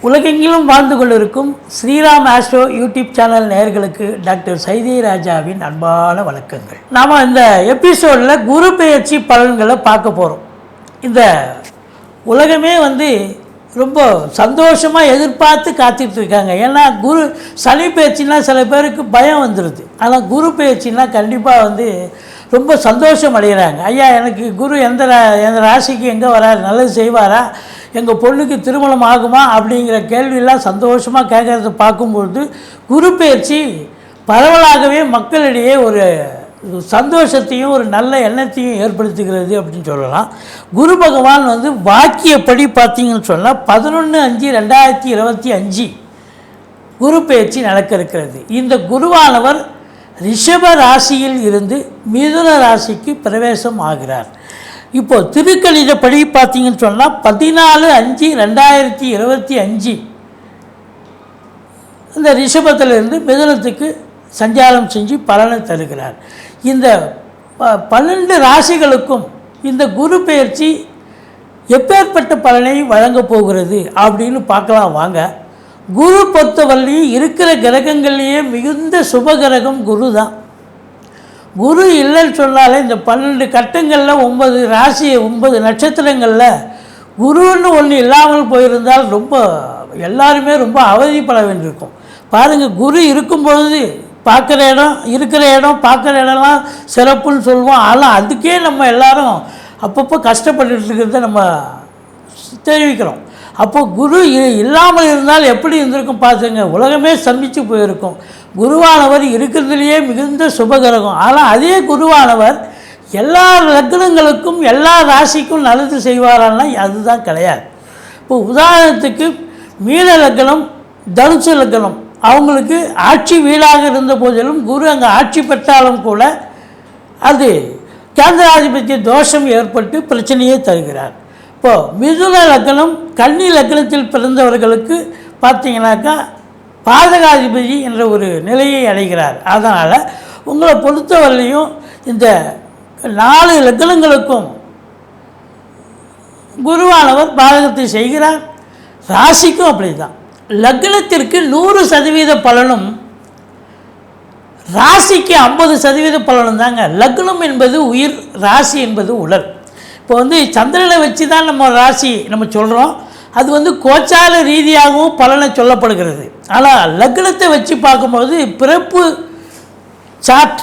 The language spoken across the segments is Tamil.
உலகெங்கிலும் வாழ்ந்து கொண்டிருக்கும் ஸ்ரீராம் ஆஸ்ட்ரோ யூடியூப் சேனல் நேயர்களுக்கு டாக்டர் சைதே ராஜாவின் அன்பான வணக்கங்கள். நாம் இந்த எபிசோடில் குரு பெயர்ச்சி பலன்களை பார்க்க போகிறோம் இந்த உலகமே வந்து ரொம்ப சந்தோஷமாக எதிர்பார்த்து காத்துட்டு இருக்காங்க. ஏன்னா குரு சனி பயிற்சினா சில பேருக்கு பயம் வந்துடுது ஆனால் குரு பயிற்சினா கண்டிப்பாக வந்து ரொம்ப சந்தோஷம் அடைகிறாங்க. ஐயா எனக்கு குரு எந்த ரா- எந்த ராசிக்கு எங்கே வராரு? நல்லது செய்வாரா? எங்கள் பொண்ணுக்கு திருமணம் ஆகுமா அப்படிங்கிற கேள்வியெல்லாம் சந்தோஷமாக கேட்குறத பார்க்கும்பொழுது குரு பயிற்சி பரவலாகவே மக்களிடையே ஒரு சந்தோஷத்தையும் ஒரு நல்ல எண்ணத்தையும் ஏற்படுத்துகிறது அப்படின்னு சொல்லலாம். குரு பகவான் வந்து வாக்கியப்படி பார்த்தீங்கன்னு சொன்னால் பதினொன்று அஞ்சு ரெண்டாயிரத்தி இருபத்தி அஞ்சு குரு பயிற்சி நடக்க இருக்கிறது. இந்த குருவானவர் ரிஷப ராசியில் இருந்து மிதுன ராசிக்கு பிரவேசம் ஆகிறார். இப்போ திருக்கணிதப்படி பார்த்தீங்கன்னு சொன்னால் பதினாலு அஞ்சு ரெண்டாயிரத்தி இருபத்தி அஞ்சு. இந்த ரிஷபத்திலிருந்து மிதனத்துக்கு சஞ்சாரம் செஞ்சு பலனை தருகிறார். இந்த ப- பன்னெண்டு ராசிகளுக்கும் இந்த குரு பெயர்ச்சி எப்பேற்பட்ட பலனை வழங்கப் போகிறது அப்படின்னு பார்க்கலாம் வாங்க. குரு பொறுத்தவரையும் இருக்கிற கிரகங்கள்லேயே மிகுந்த சுப கிரகம் குரு தான் குரு இல்லைன்னு சொன்னாலே இந்த பன்னெண்டு கட்டங்களில் ஒன்பது ராசி ஒன்பது நட்சத்திரங்களில் குருன்னு ஒன்று இல்லாமல் போயிருந்தால் ரொம்ப எல்லாருமே ரொம்ப அவதிப்பட வேண்டியிருக்கும். பாருங்கள் குரு இருக்கும்பொழுது பார்க்குற இடம் இருக்கிற இடம் பார்க்குற இடம்லாம் சிறப்புன்னு சொல்லுவோம். ஆனால் அதுக்கே நம்ம எல்லாரும் அப்பப்போ கஷ்டப்பட்டுட்டு இருக்கிறத நம்ம தெரிவிக்கிறோம். அப்போ குரு இ- இல்லாமல் இருந்தால் எப்படி இருந்திருக்கும் பார்த்துங்க உலகமே சந்தித்து போயிருக்கும். குருவானவர் இருக்கிறதுலையே மிகுந்த சுபகிரகம். ஆனால் அதே குருவானவர் எல்லா லக்னங்களுக்கும் எல்லா ராசிக்கும் நல்லது செய்வாரான்னா அதுதான் கிடையாது. இப்போ உதாரணத்துக்கு மீன லக்னம் தனுசு லக்னம் அவங்களுக்கு ஆட்சி வீடாக இருந்த போதிலும் குரு அங்கே ஆட்சி பெற்றாலும் கூட அது கேந்திராதிபத்திய தோஷம் ஏற்பட்டு பிரச்சனையை தருகிறார். இப்போது மிதுன லக்னம் கன்னி லக்னத்தில் பிறந்தவர்களுக்கு பார்த்தீங்கன்னாக்கா பாதகாதிபதி என்ற ஒரு நிலையை அடைகிறார். அதனால் உங்களை பொறுத்தவரையிலையும் இந்த நாலு லக்னங்களுக்கும் குருவானவர் பாதகத்தை செய்கிறார். ராசிக்கும் அப்படிதான். லக்னத்திற்கு நூறு சதவீத பலனும் ராசிக்கு ஐம்பது சதவீத பலனும் தாங்க. லக்னம் என்பது உயிர் ராசி என்பது உடல். இப்போ வந்து சந்திரனை வச்சு தான் நம்ம ராசி நம்ம சொல்கிறோம் அது வந்து கோச்சார ரீதியாகவும் பலனை சொல்லப்படுகிறது. ஆனால் லக்னத்தை வச்சு பார்க்கும்போது பிறப்பு சாட்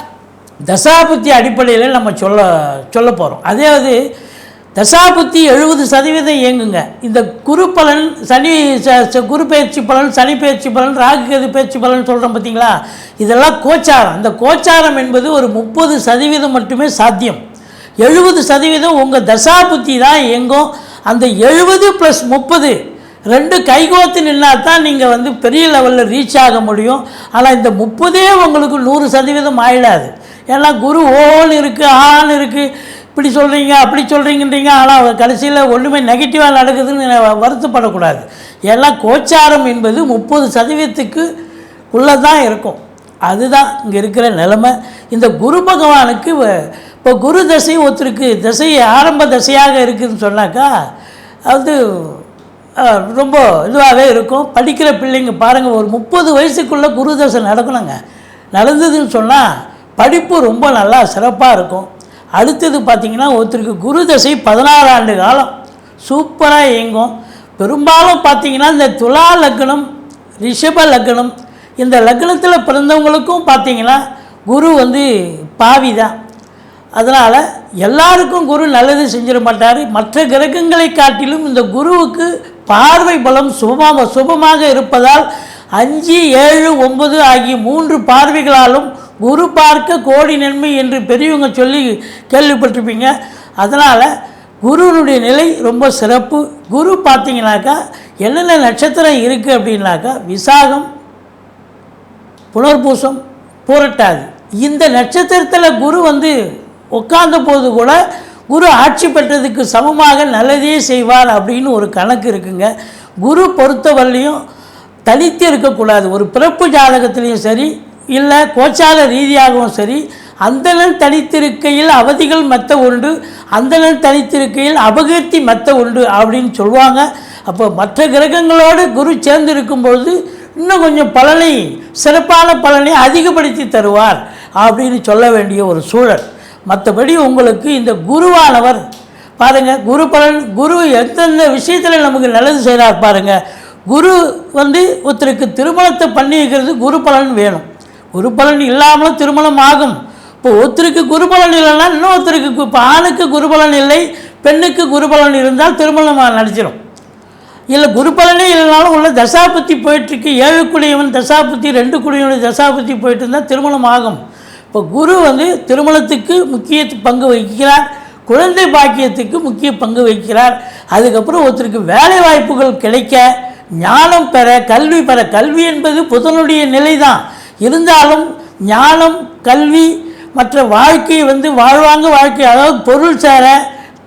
தசாபுத்தி அடிப்படையில் நம்ம சொல்ல சொல்ல போகிறோம் அதே தசாபுத்தி எழுபது சதவீதம் இயங்குங்க. இந்த குரு பலன் சனி ச- குரு பயிற்சி பலன் சனி பயிற்சி பலன் ராகுகது பயிற்சி பலன் சொல்கிறோம் பார்த்தீங்களா இதெல்லாம் கோச்சாரம். இந்த கோச்சாரம் என்பது ஒரு முப்பது சதவீதம் மட்டுமே சாத்தியம். எழுபது சதவீதம் உங்கள் தசாபுத்தி தான் இயங்கும். அந்த எழுபது ப்ளஸ் முப்பது ரெண்டு கைகோத்து நின்னா தான் நீங்கள் வந்து பெரிய லெவலில் ரீச் ஆக முடியும். ஆனால் இந்த முப்பதே உங்களுக்கு நூறு சதவீதம் ஆயிடாது. ஏன்னா குரு ஓன்னு இருக்குது ஆன்னு இருக்குது இப்படி சொல்கிறீங்க அப்படி சொல்கிறீங்கன்றீங்க ஆனால் கடைசியில் ஒன்றுமே நெகட்டிவாக நடக்குதுன்னு வருத்தப்படக்கூடாது. ஏன்னா கோச்சாரம் என்பது முப்பது சதவீதத்துக்கு உள்ளே தான் இருக்கும். அதுதான் இங்கே இருக்கிற நிலைமை. இந்த குரு பகவானுக்கு வ- இப்போ குரு தசை ஒருத்தருக்கு தசை ஆரம்ப தசையாக இருக்குதுன்னு சொன்னாக்கா அது ரொம்ப இதுவாகவே இருக்கும். படிக்கிற பிள்ளைங்க பாருங்கள் ஒரு முப்பது வயசுக்குள்ளே குரு தசை நடக்கணுங்க. நடந்ததுன்னு சொன்னால் படிப்பு ரொம்ப நல்லா சிறப்பாக இருக்கும். அடுத்தது பார்த்திங்கன்னா ஒருத்தருக்கு குருதசை பதினாறு ஆண்டு காலம். சூப்பராக இயங்கும். பெரும்பாலும் பார்த்திங்கன்னா இந்த துலா லக்னம் ரிஷப லக்னம் இந்த லக்னத்தில் பிறந்தவங்களுக்கும் பார்த்தீங்கன்னா குரு வந்து பாவி தான். அதனால் எல்லாருக்கும் குரு நல்லது செஞ்சிட மாட்டார். மற்ற கிரகங்களை காட்டிலும் இந்த குருவுக்கு பார்வை பலம் சுபமாக சுபமாக இருப்பதால் அஞ்சு ஏழு ஒன்பது ஆகிய மூன்று பார்வைகளாலும் குரு பார்க்க கோடி நன்மை என்று பெரியவங்க சொல்லி கேள்விப்பட்டிருப்பீங்க. அதனால் குருனுடைய நிலை ரொம்ப சிறப்பு. குரு பார்த்தீங்கன்னாக்கா என்னென்ன நட்சத்திரம் இருக்குது அப்படின்னாக்கா விசாகம் புனர்பூசம் பூரட்டாதி. இந்த நட்சத்திரத்தில் குரு வந்து உட்கார்ந்த போது கூட குரு ஆட்சி பெற்றதுக்கு சமமாக நல்லதே செய்வார் அப்படின்னு ஒரு கணக்கு இருக்குங்க. குரு பொறுத்தவரையிலையும் தனித்து இருக்கக்கூடாது. ஒரு பிறப்பு ஜாதகத்திலையும் சரி இல்லை கோச்சார ரீதியாகவும் சரி அந்தனன் தனித்திருக்கையில் அவதிகள் மெத்த உண்டு அந்தனன் தனித்திருக்கையில் அபகீர்த்தி மெத்த உண்டு அப்படின்னு சொல்லுவாங்க. அப்போ மற்ற கிரகங்களோடு குரு சேர்ந்து இருக்கும்பொழுது இன்னும் கொஞ்சம் பலனை சிறப்பான பலனை அதிகப்படுத்தி தருவார் அப்படின்னு சொல்ல வேண்டிய ஒரு சூழல். மற்றபடி உங்களுக்கு இந்த குருவானவர் பாருங்கள் குரு பலன் குரு எந்தெந்த விஷயத்தில் நமக்கு நல்லது செய்கிறார் பாருங்கள் குரு வந்து ஒருத்தருக்கு திருமணத்தை பண்ணி வைக்கிறது குரு பலன் வேணும். குரு பலன் இல்லாமலும் திருமணம் ஆகும். இப்போ ஒருத்தருக்கு குரு பலன் இல்லைன்னா இன்னொருத்தருக்கு கு- இப்போ ஆணுக்கு குரு பலன் இல்லை பெண்ணுக்கு குரு பலன் இருந்தால் திருமணம் நடிச்சிடும் இல்லை குரு பலனே இல்லைனாலும் உள்ள தசாபத்தி போயிட்டுருக்கு ஏழு குடியவன் தசாபத்தி ரெண்டு குடியவன் தசாபத்தி போயிட்டு இருந்தால் திருமணம் ஆகும். இப்போ குரு வந்து திருமணத்துக்கு முக்கிய பங்கு வகிக்கிறார் குழந்தை பாக்கியத்துக்கு முக்கிய பங்கு வகிக்கிறார். அதுக்கப்புறம் ஒருத்தருக்கு வேலை வாய்ப்புகள் கிடைக்க ஞானம் பெற கல்வி பெற கல்வி என்பது புதனுடைய நிலை தான் இருந்தாலும் ஞானம் கல்வி மற்ற வாழ்க்கையை வந்து வாழ்வாங்க வாழ்க்கை அதாவது பொருள் சேர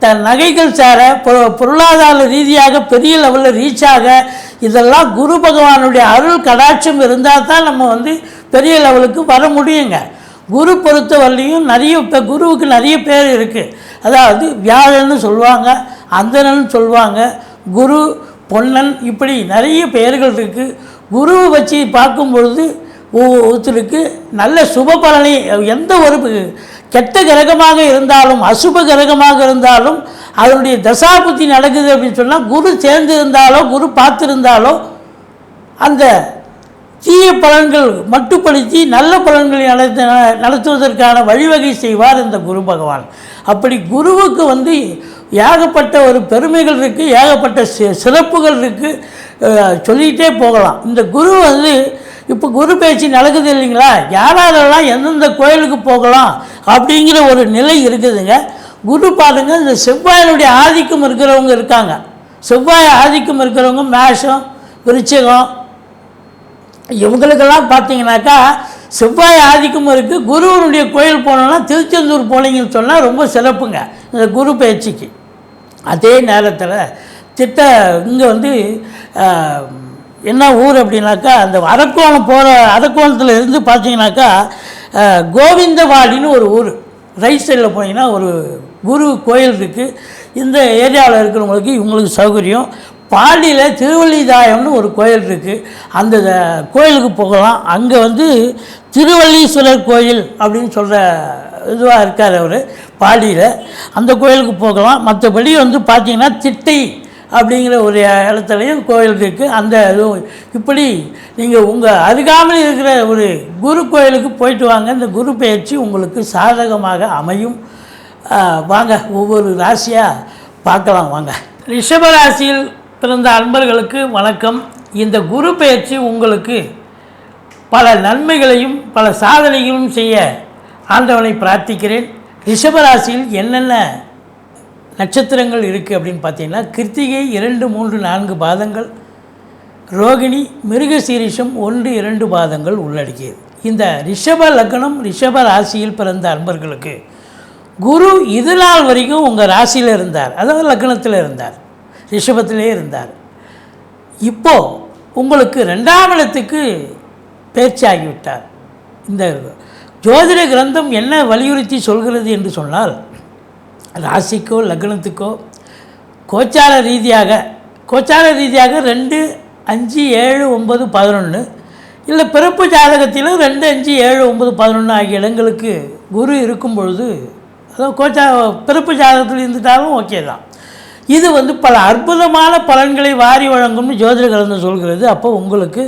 தன் நகைகள் சேர பொ- பொருளாதார ரீதியாக பெரிய லெவலில் ரீச் ஆக இதெல்லாம் குரு பகவானுடைய அருள் கடாட்சம் இருந்தால் தான் நம்ம வந்து பெரிய லெவலுக்கு வர முடியுங்க. குரு பொறுத்த வரலையும் நிறைய இப்போ குருவுக்கு நிறைய பேர் இருக்குது அதாவது வியாழன்னு சொல்லுவாங்க அந்தனன்னு சொல்லுவாங்க குரு பொன்னன் இப்படி நிறைய பெயர்கள் இருக்குது குருவை வச்சு பார்க்கும் பொழுது ஒருத்தருக்கு நல்ல சுப பலனை எந்த ஒரு கெட்ட கிரகமாக இருந்தாலும் அசுப கிரகமாக இருந்தாலும் அதனுடைய தசாபுத்தி நடக்குது அப்படின்னு சொன்னால் குரு சேர்ந்து இருந்தாலோ குரு பார்த்துருந்தாலோ அந்த தீய பலன்கள் மட்டுப்படுத்தி நல்ல பலன்களை நடத்த நடத்துவதற்கான வழிவகை செய்வார் இந்த குரு பகவான். அப்படி குருவுக்கு வந்து ஏகப்பட்ட ஒரு பெருமைகள் இருக்குது ஏகப்பட்ட சி- சிறப்புகள் இருக்குது சொல்லிகிட்டே போகலாம். இந்த குரு வந்து இப்போ குரு பேச்சு நடக்குது இல்லைங்களா? யாராலெல்லாம் எந்தெந்த கோயிலுக்கு போகலாம் அப்படிங்கிற ஒரு நிலை இருக்குதுங்க. குரு பாருங்க இந்த செவ்வாயினுடைய ஆதிக்கம் இருக்கிறவங்க இருக்காங்க. செவ்வாய் ஆதிக்கம் இருக்கிறவங்க மேஷம் விருச்சகம் இவங்களுக்கெல்லாம் பார்த்தீங்கன்னாக்கா செவ்வாய் ஆதிக்கம் இருக்குது குருவனுடைய கோயில் போனோம்னா திருச்செந்தூர் போனீங்கன்னு சொன்னால் ரொம்ப சிறப்புங்க இந்த குரு பயிற்சிக்கு. அதே நேரத்தில் திட்ட இங்கே வந்து என்ன ஊர் அப்படின்னாக்கா அந்த அரக்கோணம் போகிற அரக்கோணத்தில் இருந்து பார்த்தீங்கன்னாக்கா கோவிந்தவாடின்னு ஒரு ஊர். ரைட் சைடில் போனீங்கன்னா ஒரு குரு கோயில் இருக்குது இந்த ஏரியாவில் இருக்கிறவங்களுக்கு இவங்களுக்கு சௌகரியம். பாடியில் திருவள்ளிதாயம்னு ஒரு கோயில் இருக்குது அந்த கோயிலுக்கு போகலாம். அங்கே வந்து திருவள்ளீஸ்வரர் கோயில் அப்படின்னு சொல்கிற இதுவாக இருக்கார் அவர் பாடியில் அந்த கோயிலுக்கு போகலாம். மற்றபடி வந்து பார்த்திங்கன்னா திட்டை அப்படிங்கிற ஒரு இடத்துலையும் கோயில் இருக்குது அந்த இதுவும் இப்படி நீங்கள் உங்கள் அருகாமையில் இருக்கிற ஒரு குரு கோயிலுக்கு போயிட்டு வாங்க. இந்த குரு பயிற்சி உங்களுக்கு சாதகமாக அமையும். வாங்க ஒவ்வொரு ராசியாக பார்க்கலாம். வாங்க. ரிஷபராசியில் பிறந்த அன்பர்களுக்கு வணக்கம். இந்த குரு பயிற்சி உங்களுக்கு பல நன்மைகளையும் பல சாதனைகளும் செய்ய ஆண்டவனை பிரார்த்திக்கிறேன். ரிஷபராசியில் என்னென்ன நட்சத்திரங்கள் இருக்குது அப்படின்னு பார்த்தீங்கன்னா கிருத்திகை இரண்டு மூன்று நான்கு பாதங்கள் ரோகிணி மிருகசீரிஷம் ஒன்று இரண்டு பாதங்கள் உள்ளடக்கியது. இந்த ரிஷப லக்னம் ரிஷப ராசியில் பிறந்த அன்பர்களுக்கு குரு இது நாள் வரைக்கும் உங்கள் ராசியில் இருந்தார். அதாவது லக்னத்தில் இருந்தார். ரிஷபத்திலே இருந்தார். இப்போது உங்களுக்கு ரெண்டாம் இடத்துக்கு பேச்சாகிவிட்டார். இந்த ஜோதிட கிரந்தம் என்ன வலியுறுத்தி சொல்கிறது என்று சொன்னால் ராசிக்கோ லக்னத்துக்கோ கோச்சார ரீதியாக கோச்சார ரீதியாக ரெண்டு அஞ்சு ஏழு ஒன்பது பதினொன்று இல்லை பிறப்பு ஜாதகத்திலும் ரெண்டு அஞ்சு ஏழு ஒன்பது பதினொன்று ஆகிய இடங்களுக்கு குரு இருக்கும் பொழுது அதாவது கோச்சா பிறப்பு ஜாதகத்தில் இருந்துட்டாலும் ஓகே தான். இது வந்து பல அற்புதமான பலன்களை வாரி வழங்கும்னு ஜோதிட கிரந்தம் சொல்கிறது. அப்போ உங்களுக்கு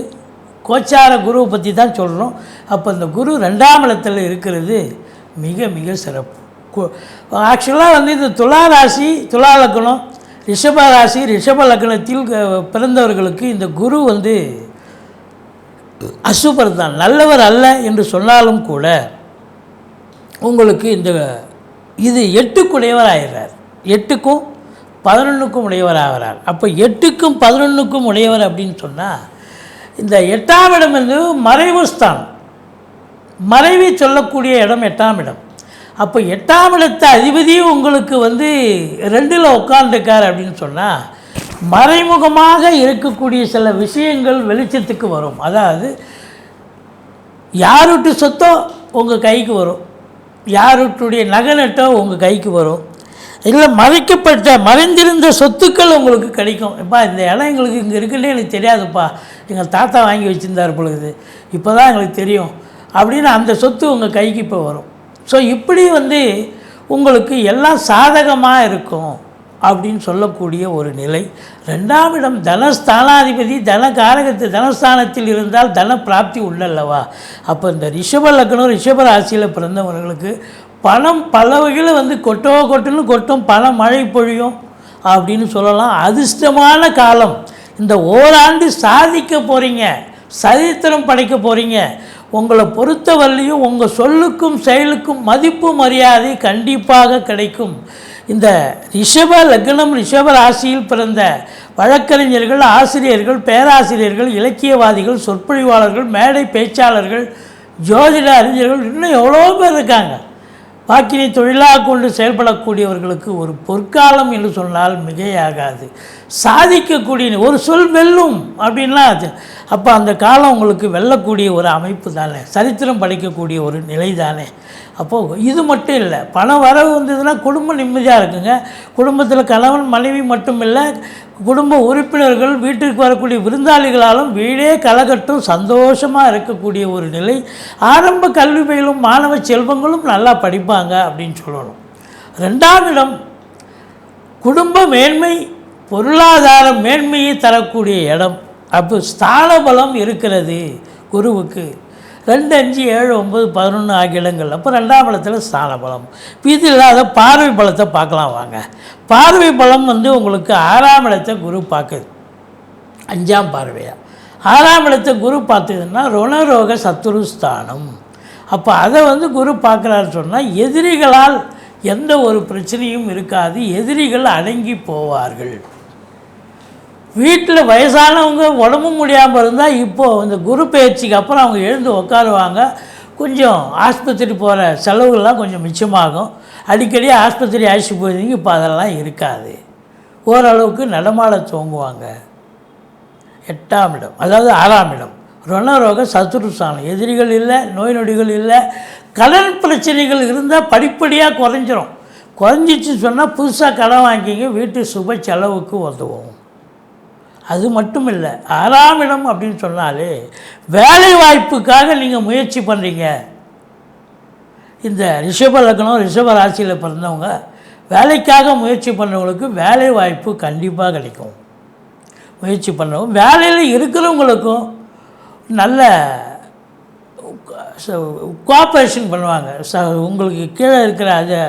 கோச்சார குருவை பற்றி தான் சொல்கிறோம் அப்போ இந்த குரு ரெண்டாம் இடத்துல இருக்கிறது மிக மிக சிறப்பு. ஆக்சுவலாக வந்து இந்த துலா ராசி துலா லக்னம் ரிஷப ராசி ரிஷப லக்னத்தில் பிறந்தவர்களுக்கு இந்த குரு வந்து அசுபர் தான். நல்லவர் அல்ல என்று சொன்னாலும் கூட உங்களுக்கு இந்த இது எட்டுக்குடையவராகிறார் எட்டுக்கும் பதினொன்றுக்கும் உடையவராகிறார் அப்போ எட்டுக்கும் பதினொன்றுக்கும் உடையவர் அப்படின்னு சொன்னால் இந்த எட்டாம் இடம் வந்து மறைவு ஸ்தானம். மறைவை சொல்லக்கூடிய இடம் எட்டாம் இடம். அப்போ எட்டாம் இடத்த அதிபதியும் உங்களுக்கு வந்து ரெண்டில் உட்காந்துருக்கார் அப்படின்னு சொன்னால் மறைமுகமாக இருக்கக்கூடிய சில விஷயங்கள் வெளிச்சத்துக்கு வரும். அதாவது யார் சொத்தோ உங்கள் கைக்கு வரும். யாருட்டுடைய நகை நட்டோ உங்கள் கைக்கு வரும். இல்லை மறைக்கப்பட்ட மறைந்திருந்த சொத்துக்கள் உங்களுக்கு கிடைக்கும். எப்பா இந்த இடம் எங்களுக்கு இங்கே இருக்குன்னே எனக்கு தெரியாதுப்பா. எங்கள் தாத்தா வாங்கி வச்சுருந்தார் பொழுது இப்போ தான் எங்களுக்கு தெரியும். அப்படின்னு அந்த சொத்து உங்கள் கைக்கு இப்போ வரும். ஸோ இப்படி வந்து உங்களுக்கு எல்லாம் சாதகமாக இருக்கும் அப்படின்னு சொல்லக்கூடிய ஒரு நிலை. ரெண்டாம் இடம் தனஸ்தானாதிபதி தன காரகத்து தனஸ்தானத்தில் இருந்தால் தன பிராப்தி உள்ளல்லவா? அப்போ இந்த ரிஷப லக்னம் ரிஷப ராசியில் பிறந்தவர்களுக்கு பணம் பல வகையில் வந்து கொட்டோ கொட்டுன்னு கொட்டும் பணம் மழை பொழியும் அப்படின்னு சொல்லலாம். அதிர்ஷ்டமான காலம். இந்த ஓராண்டு சாதிக்க போகிறீங்க சரித்திரம் படைக்க போகிறீங்க உங்களை பொறுத்தவரையிலையும் உங்கள் சொல்லுக்கும் செயலுக்கும் மதிப்பு மரியாதை கண்டிப்பாக கிடைக்கும். இந்த ரிஷப லக்னம் ரிஷப ராசியில் பிறந்த வழக்கறிஞர்கள் ஆசிரியர்கள் பேராசிரியர்கள் இலக்கியவாதிகள் சொற்பொழிவாளர்கள் மேடை பேச்சாளர்கள் ஜோதிட அறிஞர்கள் இன்னும் எவ்வளோ பேர் இருக்காங்க. வாக்கினை தொழிலாக கொண்டு செயல்படக்கூடியவர்களுக்கு ஒரு பொற்காலம் என்று சொன்னால் மிகையாகாது. சாதிக்கக்கூடிய ஒரு சொல் வெல்லும் அப்படின்லாம் அது. அப்போ அந்த காலம் உங்களுக்கு வெல்லக்கூடிய ஒரு அமைப்பு தானே. சரித்திரம் படைக்கக்கூடிய ஒரு நிலை தானே. அப்போது இது மட்டும் இல்லை. பணம் வரவு வந்ததுன்னா குடும்பம் நிம்மதியாக இருக்குங்க. குடும்பத்தில் கணவன் மனைவி மட்டும் இல்லை. குடும்ப உறுப்பினர்கள் வீட்டிற்கு வரக்கூடிய விருந்தாளிகளாலும் வீடே கலகட்டும் சந்தோஷமாக இருக்கக்கூடிய ஒரு நிலை. ஆரம்ப கல்வி பயிலும் மாணவ செல்வங்களும் நல்லா படிப்பாங்க அப்படின்னு சொல்லணும். ரெண்டாம் இடம் குடும்ப மேன்மை பொருளாதார மேன்மையை தரக்கூடிய இடம். அப்போ ஸ்தான பலம் இருக்கிறது குருவுக்கு. ரெண்டு அஞ்சு ஏழு ஒம்பது பதினொன்று ஆகிய இடங்கள். அப்போ ரெண்டாம் பலத்தில் ஸ்தான பலம் இது இல்லாத பார்வை பலத்தை பார்க்கலாம் வாங்க. பார்வை பலம் வந்து உங்களுக்கு ஆறாம் இடத்தை குரு பார்க்குது. அஞ்சாம் பார்வையாக ஆறாம் இடத்தை குரு பார்த்ததுன்னா ருணரோக சத்துரு ஸ்தானம் அப்போ அதை வந்து குரு பார்க்குறாரு சொன்னால் எதிரிகளால் எந்த ஒரு பிரச்சனையும் இருக்காது. எதிரிகள் அடங்கி போவார்கள். வீட்டில் வயசானவங்க உடம்பு முடியாமல் இருந்தால் இப்போது இந்த குரு பயிற்சிக்கு அப்புறம் அவங்க எழுந்து உட்காருவாங்க. கொஞ்சம் ஆஸ்பத்திரி போகிற செலவுகள்லாம் கொஞ்சம் மிச்சமாகும். அடிக்கடி ஆஸ்பத்திரி அழைச்சி போயிருந்தீங்க இப்போ அதெல்லாம் இருக்காது. ஓரளவுக்கு நடமாட துவங்குவாங்க. எட்டாம் இடம் அதாவது ஆறாம் இடம். ருணரோக சத்துருசானம் எதிரிகள் இல்லை நோய் நொடிகள் இல்லை. கடன் பிரச்சனைகள் இருந்தால் படிப்படியாக குறைஞ்சிரும். குறைஞ்சிச்சு சொன்னால் புதுசாக கடன் வாங்கிங்க வீட்டு சுப செலவுக்கு உதவும். அது மட்டும் இல்லை ஆறாம் இடம் அப்படின்னு சொன்னாலே வேலை வாய்ப்புக்காக நீங்கள் முயற்சி பண்ணுறீங்க இந்த ரிஷப லக்னம் ரிஷப ராசியில் பிறந்தவங்க வேலைக்காக முயற்சி பண்ணுறவங்களுக்கு வேலை வாய்ப்பு கண்டிப்பாக கிடைக்கும். முயற்சி பண்ணுறவங்க வேலையில் இருக்கிறவங்களுக்கும் நல்ல கோஆப்ரேஷன் பண்ணுவாங்க. ச உங்களுக்கு கீழே இருக்கிற அதை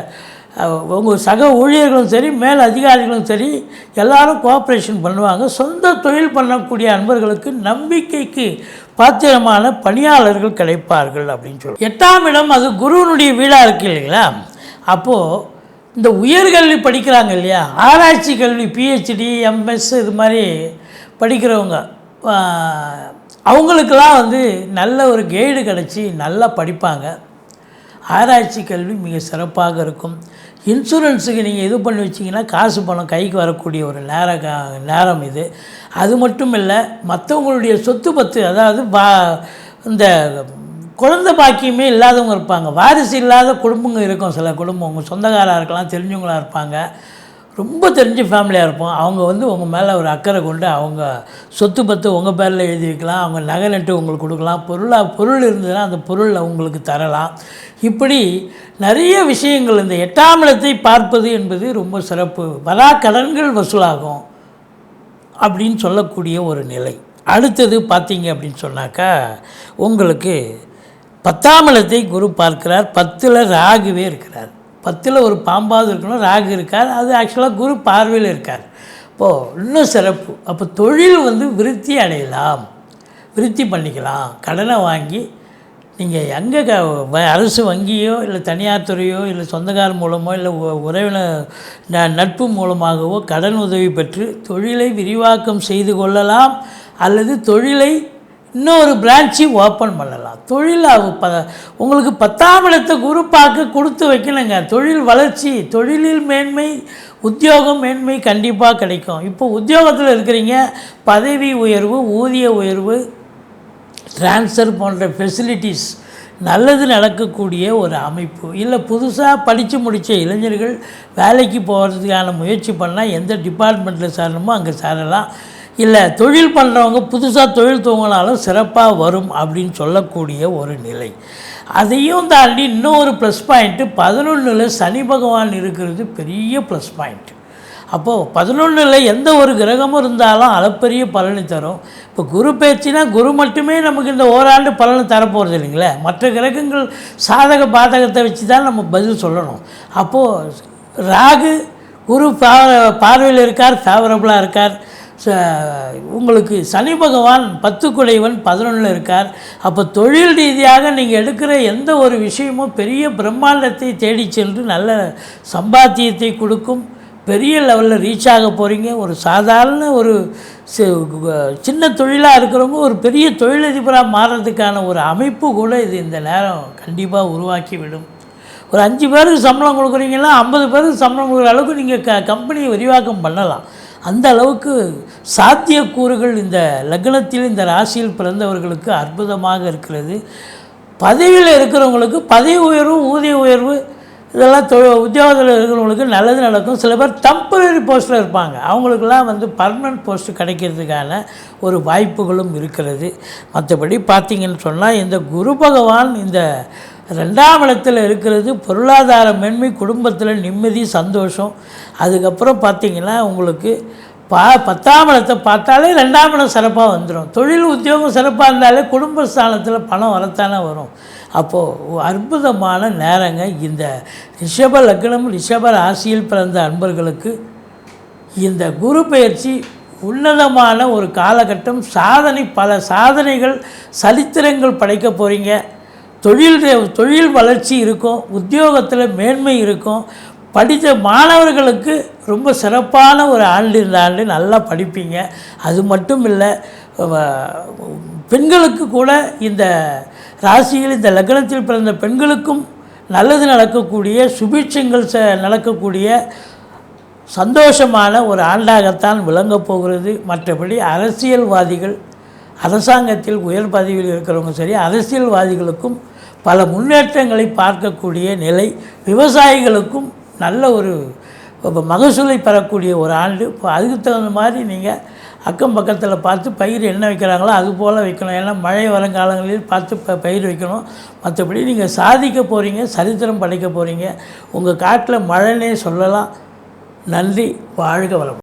உங்கள் சக ஊழியர்களும் சரி மேல் அதிகாரிகளும் சரி எல்லாரும் கோஆப்ரேஷன் பண்ணுவாங்க. சொந்த தொழில் பண்ணக்கூடிய அன்பர்களுக்கு நம்பிக்கைக்கு பாத்திரமான பணியாளர்கள் கிடைப்பார்கள் அப்படின்னு சொல்லி எட்டாம் இடம் அது குருவனுடைய வீடாக இருக்கு இல்லைங்களா? அப்போது இந்த உயர்கல்வி படிக்கிறாங்க இல்லையா? ஆராய்ச்சி கல்வி பிஹெச்டி எம்எஸ் இது மாதிரி படிக்கிறவங்க. அவங்களுக்கெல்லாம் வந்து நல்ல ஒரு கைடு கிடச்சி நல்லா படிப்பாங்க. ஆராய்ச்சி கல்வி மிக சிறப்பாக இருக்கும். இன்சூரன்ஸுக்கு நீங்கள் இது பண்ணி வச்சிங்கன்னா காசு பணம் கைக்கு வரக்கூடிய ஒரு நேர கா- நேரம் இது. அது மட்டும் இல்லை மற்றவங்களுடைய சொத்து பத்து அதாவது பா இந்த குழந்தை பாக்கியமே இல்லாதவங்க இருப்பாங்க. வாரிசு இல்லாத குடும்பங்கள் இருக்கும். சில குடும்பம் உங்கள் சொந்தக்காராக இருக்கலாம் தெரிஞ்சவங்களா இருப்பாங்க. ரொம்ப தெரிஞ்ச ஃபேமிலியாக இருப்போம். அவங்க வந்து உங்கள் மேலே ஒரு அக்கறை கொண்டு அவங்க சொத்து பத்து உங்கள் பேரில் எழுதி வைக்கலாம் அவங்க நகை நட்டு உங்களுக்கு கொடுக்கலாம். பொருளாக பொருள் இருந்ததுன்னா அந்த பொருளில் உங்களுக்கு தரலாம். இப்படி நிறைய விஷயங்கள் இந்த எட்டாம் இடத்தை பார்ப்பது என்பது ரொம்ப சிறப்பு. வரா கடன்கள் வசூலாகும் அப்படின்னு சொல்லக்கூடிய ஒரு நிலை. அடுத்தது பார்த்தீங்க அப்படின்னு சொன்னாக்கா உங்களுக்கு பத்தாம் இடத்தை குரு பார்க்கிறார். பத்தில் ராகுவே இருக்கிறார். பத்தில் ஒரு பாம்பாவது இருக்கணும் ராகு இருக்கார். அது ஆக்சுவலாக குரு பார்வையில் இருக்கார். இப்போது இன்னும் சிறப்பு. அப்போ தொழில் வந்து விருத்தி அடையலாம். விருத்தி பண்ணிக்கலாம். கடனை வாங்கி நீங்கள் எங்கே க வ- அரசு வங்கியோ இல்லை தனியார் துறையோ இல்லை சொந்தக்கார் மூலமோ இல்லை உறவினர் ந- நட்பு மூலமாகவோ கடன் உதவி பெற்று தொழிலை விரிவாக்கம் செய்து கொள்ளலாம். அல்லது தொழிலை இன்னொரு பிரான்ச்சு ஓப்பன் பண்ணலாம். தொழிலாக ப உங்களுக்கு பத்தாம் இடத்தை குரு பார்க்க கொடுத்து வைக்கணுங்க. தொழில் வளர்ச்சி தொழிலில் மேன்மை உத்தியோகம் மேன்மை கண்டிப்பாக கிடைக்கும். இப்போ உத்தியோகத்தில் இருக்கிறீங்க பதவி உயர்வு ஊதிய உயர்வு ட்ரான்ஸ்ஃபர் போன்ற ஃபெசிலிட்டிஸ் நல்லது நடக்கக்கூடிய ஒரு அமைப்பு. இல்லை புதுசாக படித்து முடித்த இளைஞர்கள் வேலைக்கு போகிறதுக்கான முயற்சி பண்ணால் எந்த டிபார்ட்மெண்ட்டில் சேரணுமோ அங்கே சேரலாம். இல்லை தொழில் பண்ணுறவங்க புதுசாக தொழில் துவங்கினாலும் சிறப்பாக வரும் அப்படின்னு சொல்லக்கூடிய ஒரு நிலை. அதையும் தாண்டி இன்னொரு ப்ளஸ் பாயிண்ட்டு பதினொன்றில் சனி பகவான் இருக்கிறது பெரிய ப்ளஸ் பாயிண்ட் அப்போது பதினொன்றில் எந்த ஒரு கிரகமும் இருந்தாலும் அளப்பரிய பலனை தரும். இப்போ குரு பேச்சுனா குரு மட்டுமே நமக்கு இந்த ஓராண்டு பலனை தரப்போகிறது இல்லைங்களே? மற்ற கிரகங்கள் சாதக பாதகத்தை வச்சு தான் நம்ம பதில் சொல்லணும். அப்போது ராகு குரு பா பார்வையில் இருக்கார் ஃபேவரபுளாக இருக்கார். ச- உங்களுக்கு சனி பகவான் பத்து குடைவன் பதினொன்றில் இருக்கார். அப்போ தொழில் ரீதியாக நீங்கள் எடுக்கிற எந்த ஒரு விஷயமும் பெரிய பிரம்மாண்டத்தை தேடி சென்று நல்ல சம்பாத்தியத்தை கொடுக்கும். பெரிய லெவலில் ரீச் ஆக போகிறீங்க ஒரு சாதாரண ஒரு சின்ன தொழிலாக இருக்கிறவங்க ஒரு பெரிய தொழிலதிபராக மாறுறதுக்கான ஒரு அமைப்பு கூட இது இந்த நேரம் கண்டிப்பாக உருவாக்கி விடும் ஒரு அஞ்சு பேருக்கு சம்பளம் கொடுக்குறீங்கன்னா ஐம்பது பேருக்கு சம்பளம் கொடுக்குற அளவுக்கு நீங்கள் க கம்பெனியை விரிவாக்கம் பண்ணலாம். அந்த அளவுக்கு சாத்தியக்கூறுகள் இந்த லக்னத்தில் இந்த ராசியில் பிறந்தவர்களுக்கு அற்புதமாக இருக்கிறது. பதவியில் இருக்கிறவங்களுக்கு பதவி உயர்வு ஊதிய உயர்வு இதெல்லாம் தொ உத்தியோகத்தில் இருக்கிறவங்களுக்கு நல்லது நடக்கும். சில பேர் டெம்பரரி போஸ்ட்டில் இருப்பாங்க. அவங்களுக்கெல்லாம் வந்து பர்மனன்ட் போஸ்ட்டு கிடைக்கிறதுக்கான ஒரு வாய்ப்புகளும் இருக்கிறது. மற்றபடி பார்த்தீங்கன்னு சொன்னால் இந்த குரு பகவான் இந்த ரெண்டாம் இடத்துல இருக்கிறது பொருளாதார மேன்மை குடும்பத்தில் நிம்மதி சந்தோஷம். அதுக்கப்புறம் பார்த்திங்கன்னா உங்களுக்கு பா பத்தாம் இடத்தை பார்த்தாலே ரெண்டாம் இடம் சிறப்பாக வந்துடும் தொழில் உத்தியோகம் சிறப்பாக இருந்தாலே குடும்ப ஸ்தானத்தில் பணம் வரத்தானே வரும். அப்போது அற்புதமான நேரங்க இந்த ரிஷப லக்னம் ரிஷப ராசியில் பிறந்த அன்பர்களுக்கு இந்த குரு பயிற்சி உன்னதமான ஒரு காலகட்டம். சாதனை பல சாதனைகள் சரித்திரங்கள் படைக்க போகிறீங்க தொழில் தொழில் வளர்ச்சி இருக்கும் உத்தியோகத்தில் மேன்மை இருக்கும். படித்த மாணவர்களுக்கு ரொம்ப சிறப்பான ஒரு ஆண்டு இந்த ஆண்டு நல்லா படிப்பீங்க. அது மட்டும் இல்லை பெண்களுக்கு கூட இந்த ராசியில் இந்த லக்னத்தில் பிறந்த பெண்களுக்கும் நல்லது நடக்கக்கூடிய சுபீட்சங்கள் ச நடக்கக்கூடிய சந்தோஷமான ஒரு ஆண்டாகத்தான் விளங்கப் போகிறது. மற்றபடி அரசியல்வாதிகள் அரசாங்கத்தில் உயர் பதவியில் இருக்கிறவங்க சரி அரசியல்வாதிகளுக்கும் பல முன்னேற்றங்களை பார்க்கக்கூடிய நிலை விவசாயிகளுக்கும் நல்ல ஒரு மகசூலை பெறக்கூடிய ஒரு ஆண்டு. இப்போ அதுக்கு தகுந்த மாதிரி நீங்கள் அக்கம் பக்கத்தில் பார்த்து பயிர் என்ன வைக்கிறாங்களோ அது போல் வைக்கணும். ஏன்னா மழை வருங்காலங்களில் பார்த்து ப பயிர் வைக்கணும். மற்றபடி நீங்கள் சாதிக்க போகிறீங்க சரித்திரம் படைக்க போகிறீங்க உங்கள் காட்டில் மழைனே சொல்லலாம். நன்றி வாழ்க வளம்